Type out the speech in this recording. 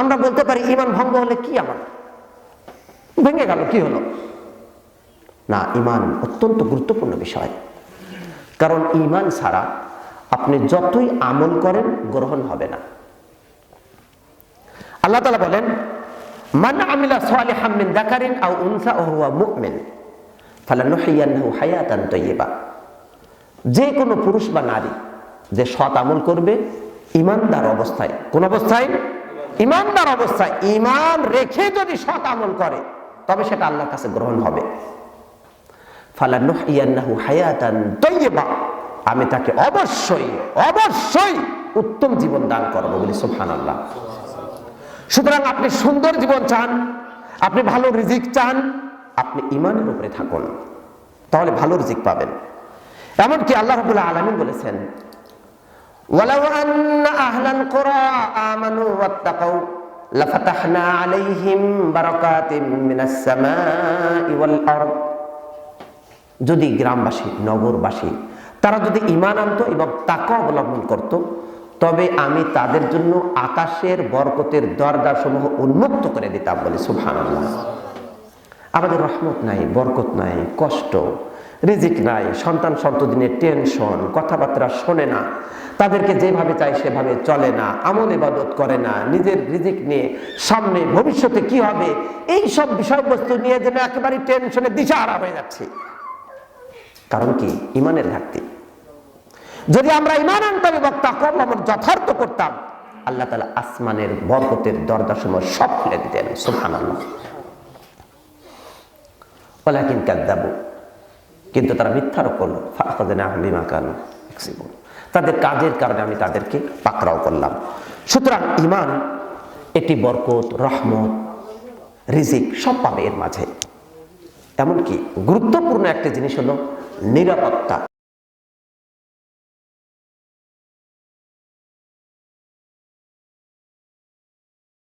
আমরা বলতে পারি, ইমান ভঙ্গ হলে কি আমার? ভেঙে গেল, কি হলো? না, ইমান অত্যন্ত গুরুত্বপূর্ণ বিষয়। কারণ ইমান ছাড়া আপনি যতই আমল করেন, গ্রহণ হবে না। আল্লাহ তালা বলেন, মান আমিলা সালিহাম মিন যাকারিন আও উনসা ওয়া হুয়া মুমিন, ফালানুহিয়ান্নাহু হায়াতান তাইয়্যিবা যে কোনো পুরুষ বা নারী যে সৎ আমল করবে, ইমানদার অবস্থায়, কোন অবস্থায় ইমানদার অবস্থায় ইমান রেখে যদি সৎ আমল করে, তবে সেটা আল্লাহর কাছে গ্রহণ হবে। আমি তাকে অবশ্যই অবশ্যই উত্তম জীবন দান করব বলি সুফান আল্লাহ সুতরাং আপনি সুন্দর জীবন চান, আপনি ভালো রিজিক চান, আপনি ইমানের উপরে থাকুন, তাহলে ভালো রিজিক পাবেন। এমনকি আল্লাহ রাব্বুল আলামিন বলেছেন আন্না আহলাল কুরা আমানু ওয়াত্তাকাউ, লাফাতাহনা আলাইহিম বারাকাতিম মিনাস সামাই ওয়াল আরদ। যদি গ্রামবাসী, নগরবাসী, তারা যদি ইমান আনত এবং তাকে অবলম্বন করত, তবে আমি তাদের জন্য আকাশের বরকতের দরজা সমূহ উন্মুক্ত করে দিতাম বলে সুভান আমাদের রহমত নাই, বরকত নাই, কষ্ট রিজিক নাই, সন্তান সন্তদিনের টেনশন, কথাবার্তা শোনে না, তাদেরকে যেভাবে চায় সেভাবে চলে না, আমল ইবাদত করে না, নিজের রিজিক নিয়ে সামনে ভবিষ্যতে কি হবে, এই সব বিষয়বস্তু নিয়ে যেন একেবারে টেনশনে দিশাহারা হয়ে যাচ্ছে। কারণ কি? ইমানের ঘাটতি। যদি আমরা ইমান আনতাম এবং তাকম আমার যথার্থ করতাম, আল্লাহ তালা আসমানের বরকতের দরজা সময় সব খুলে দিতেন সুহান আল্লাহ ওলাকিন কাদ্দাবু কিন্তু তারা মিথ্যারোপ করল ফাঁকাদিন আহলিমা তাদের কাজের কারণে আমি তাদেরকে পাকড়াও করলাম। সুতরাং ইমান এটি বরকত, রহমত, রিজিক সব পাবে এর মাঝে। এমনকি গুরুত্বপূর্ণ একটা জিনিস হলো নিরাপত্তা।